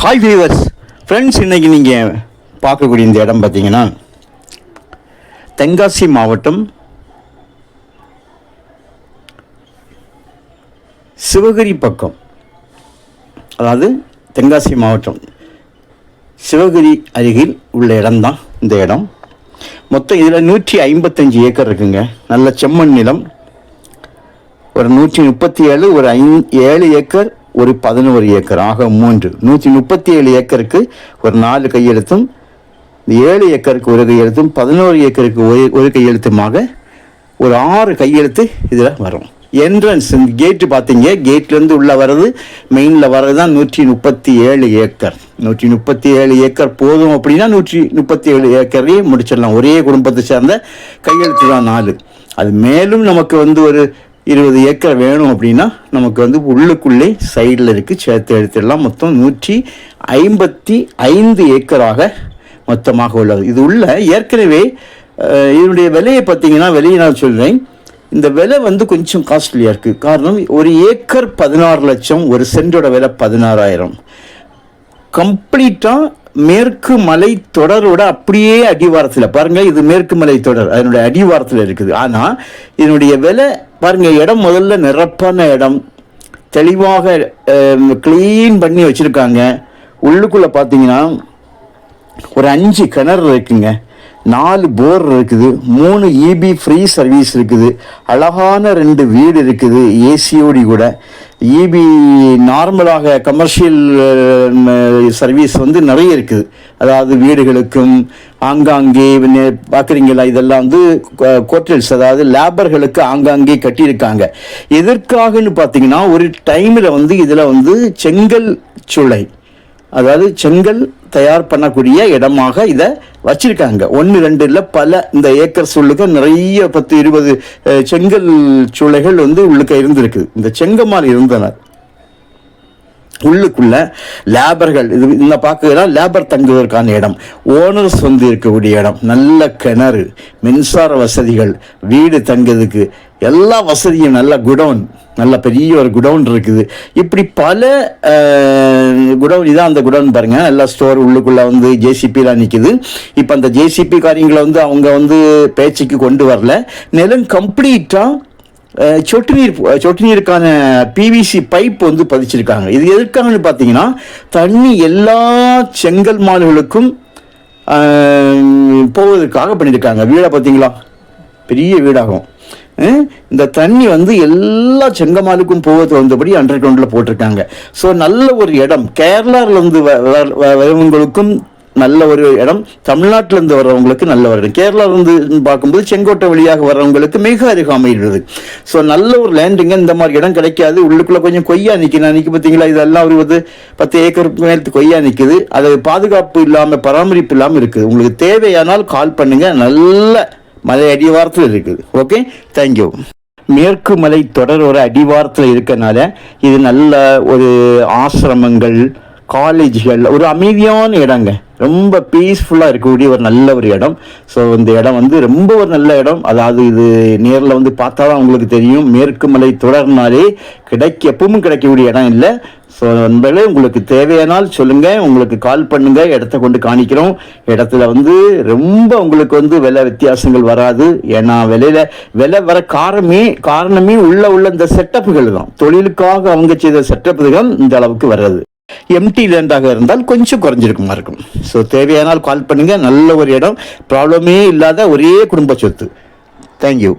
Hi viewers friends இன்றைக்கி நீங்கள் பார்க்கக்கூடிய இந்த இடம் பார்த்தீங்கன்னா தென்காசி மாவட்டம் சிவகிரி பக்கம். அதாவது தென்காசி மாவட்டம். சிவகிரி அருகில் உள்ள இடம்தான் இந்த இடம். மொத்தம் இதில் நூற்றி ஐம்பத்தஞ்சு ஏக்கர் இருக்குங்க. நல்ல செம்மண் நிலம். ஒரு நூற்றி முப்பத்தி ஏழு ஒரு ஐ ஏழு ஏக்கர் ஒரு பதினோரு ஏக்கர் ஆக மூன்று. நூற்றி முப்பத்தி ஏழு ஏக்கருக்கு ஒரு நாலு கையெழுத்தும் ஏழு ஏக்கருக்கு ஒரு கையெழுத்தும் பதினோரு ஏக்கருக்கு ஒரு ஒரு கையெழுத்துமாக ஒரு ஆறு கையெழுத்து இதில் வரும். என்ட்ரன்ஸ் இந்த கேட்டு பார்த்தீங்க கேட்லேருந்து உள்ளே வர்றது மெயினில் வர்றது தான் நூற்றி முப்பத்தி ஏழு ஏக்கர். நூற்றி முப்பத்தி ஏழு ஏக்கர் போதும் அப்படின்னா நூற்றி முப்பத்தி ஏழு ஏக்கரையே முடிச்சிடலாம். ஒரே குடும்பத்தை சேர்ந்த கையெழுத்து தான் நாலு. அது மேலும் நமக்கு வந்து ஒரு இருபது ஏக்கர் வேணும் அப்படின்னா நமக்கு வந்து உள்ளுக்குள்ளே சைடில் இருக்குது சேர்த்து எடுத்துடலாம். மொத்தம் நூற்றி ஐம்பத்தி ஐந்து ஏக்கராக மொத்தமாக உள்ளது. இது உள்ள ஏற்கனவே இதனுடைய விலையை பார்த்தீங்கன்னா விலையை நான் சொல்கிறேன் இந்த விலை வந்து கொஞ்சம் காஸ்ட்லியாக இருக்குது காரணம் ஒரு ஏக்கர் பதினாறு லட்சம் ஒரு சென்டோட விலை பதினாறாயிரம். கம்ப்ளீட்டாக மேற்கு மலை தொடரோட அப்படியே அடிவாரத்தில். பாருங்கள் இது மேற்கு மலை தொடர். அதனுடைய அடிவாரத்தில் இருக்குது. ஆனால் இதனுடைய விலை பாருங்க இடம் முதல்ல நிரப்பான இடம். தெளிவாக க்ளீன் பண்ணி வச்சுருக்காங்க. உள்ளுக்குள்ளே பார்த்தீங்கன்னா ஒரு அஞ்சு கிணறு இருக்குங்க. நாலு போர் இருக்குது மூணு இபி ஃப்ரீ சர்வீஸ் இருக்குது அழகான ரெண்டு வீடு இருக்குது ஏசியோடி கூட. இபி நார்மலாக கமர்ஷியல் சர்வீஸ் வந்து நிறைய இருக்குது. அதாவது வீடுகளுக்கும் ஆங்காங்கே பார்க்குறீங்களா இதெல்லாம் வந்து கோட்டல்ஸ் அதாவது லேபர்களுக்கு ஆங்காங்கே கட்டியிருக்காங்க. எதற்காகன்னு பார்த்தீங்கன்னா ஒரு டைமில் வந்து இதில் வந்து செங்கல் சூளை அதாவது செங்கல் தயார் பண்ணக்கூடிய இடமாக இதை வச்சிருக்காங்க. ஒன்று ரெண்டு இல்லை பல இந்த ஏக்கர் சொல்லுக்கு நிறைய பத்து இருபது செங்கல் சூளைகள் வந்து உள்ளுக்க இருந்திருக்கு. இந்த செங்கமால் இருந்தனர். உள்ளுக்குள்ள லேபர்கள் இது இந்த பார்க்கலாம் லேபர் தங்குவதற்கான இடம். ஓனர்ஸ் வந்து இருக்கக்கூடிய இடம். நல்ல கிணறு மின்சார வசதிகள் வீடு தங்குறதுக்கு எல்லா வசதியும் நல்ல குடவுன் நல்ல பெரிய ஒரு குடவுன் இருக்குது. இப்படி பல குடவுன் இதான் அந்த குடவுன் பாருங்க. எல்லா ஸ்டோர் உள்ளுக்குள்ள வந்து ஜேசிபிலாம் நிற்கிது இப்போ அந்த ஜேசிபி காரியங்களை வந்து அவங்க வந்து பேச்சுக்கு கொண்டு வரல. நிலம் கம்ப்ளீட்டாக சொட்டு நீர் சொட்டு நீருக்கான பிவிசி பைப் வந்து பதிச்சிருக்காங்க. இது எதுக்காகன்னு பார்த்தீங்கன்னா தண்ணி எல்லா செங்கல் மால்களுக்கும் போவதற்காக பண்ணியிருக்காங்க வீடை பார்த்தீங்களா பெரிய வீடாகும். இந்த தண்ணி வந்து எல்லா செங்கமாலுக்கும் போவது வந்தபடி அண்டர் கிரவுண்டில் போட்டிருக்காங்க. ஸோ நல்ல ஒரு இடம். கேரளாவிலேருந்து வ- வ- வ- வரவங்களுக்கும் நல்ல ஒரு இடம். தமிழ்நாட்டிலேருந்து வர்றவங்களுக்கு நல்ல ஒரு இடம். கேரளாவிலேருந்து பார்க்கும்போது செங்கோட்டை வழியாக வர்றவங்களுக்கு மிக அருகாமையிடுது ஸோ நல்ல ஒரு லேண்டுங்க இந்த மாதிரி இடம் கிடைக்காது. உள்ளுக்குள்ளே கொஞ்சம் கொய்யா நிற்கி நான் நிற்க பார்த்தீங்களா? இதெல்லாம் ஒரு வந்து பத்து ஏக்கருக்கு மேலத்து கொய்யா நிற்குது அது பாதுகாப்பு இல்லாமல் பராமரிப்பு இல்லாமல் இருக்குது. உங்களுக்கு தேவையானால் கால் பண்ணுங்கள் நல்ல மலை அடிவாரத்தில் இருக்குது ஓகே தேங்க்யூ மேற்கு மலை தொடர் ஒரு அடிவாரத்தில் இருக்கனால இது நல்ல ஒரு ஆசிரமங்கள் காலேஜ்கள் ஒரு அமைதியான இடங்க. ரொம்ப பீஸ்ஃபுல்லாக இருக்கக்கூடிய ஒரு நல்ல ஒரு இடம். ஸோ இந்த இடம் வந்து ரொம்ப ஒரு நல்ல இடம். அதாவது இது நேரில் வந்து பார்த்தா தான் உங்களுக்கு தெரியும். மேற்கு மலை தொடர்னாலே கிடைக்க எப்பவும் கிடைக்கக்கூடிய இடம் இல்லை. ஸோ நண்பர்களே உங்களுக்கு தேவையானால் சொல்லுங்கள் உங்களுக்கு கால் பண்ணுங்கள் இடத்த கொண்டு காணிக்கிறோம். இடத்துல வந்து ரொம்ப உங்களுக்கு வந்து விலை வித்தியாசங்கள் வராது. ஏன்னா விலையில விலை வர காரணமே காரணமே உள்ள உள்ள இந்த செட்டப்புகள் தான். தொழிலுக்காக அவங்க செய்த செட்டப்புகள் இந்த அளவுக்கு வர்றது. எம்டி லேண்டாக இருந்தால் கொஞ்சம் குறைஞ்சிருக்குமா இருக்கும் ஸோ தேவையானால் கால் பண்ணுங்கள் நல்ல ஒரு இடம். ப்ராப்ளமே இல்லாத ஒரே குடும்ப சொத்து. தேங்க்யூ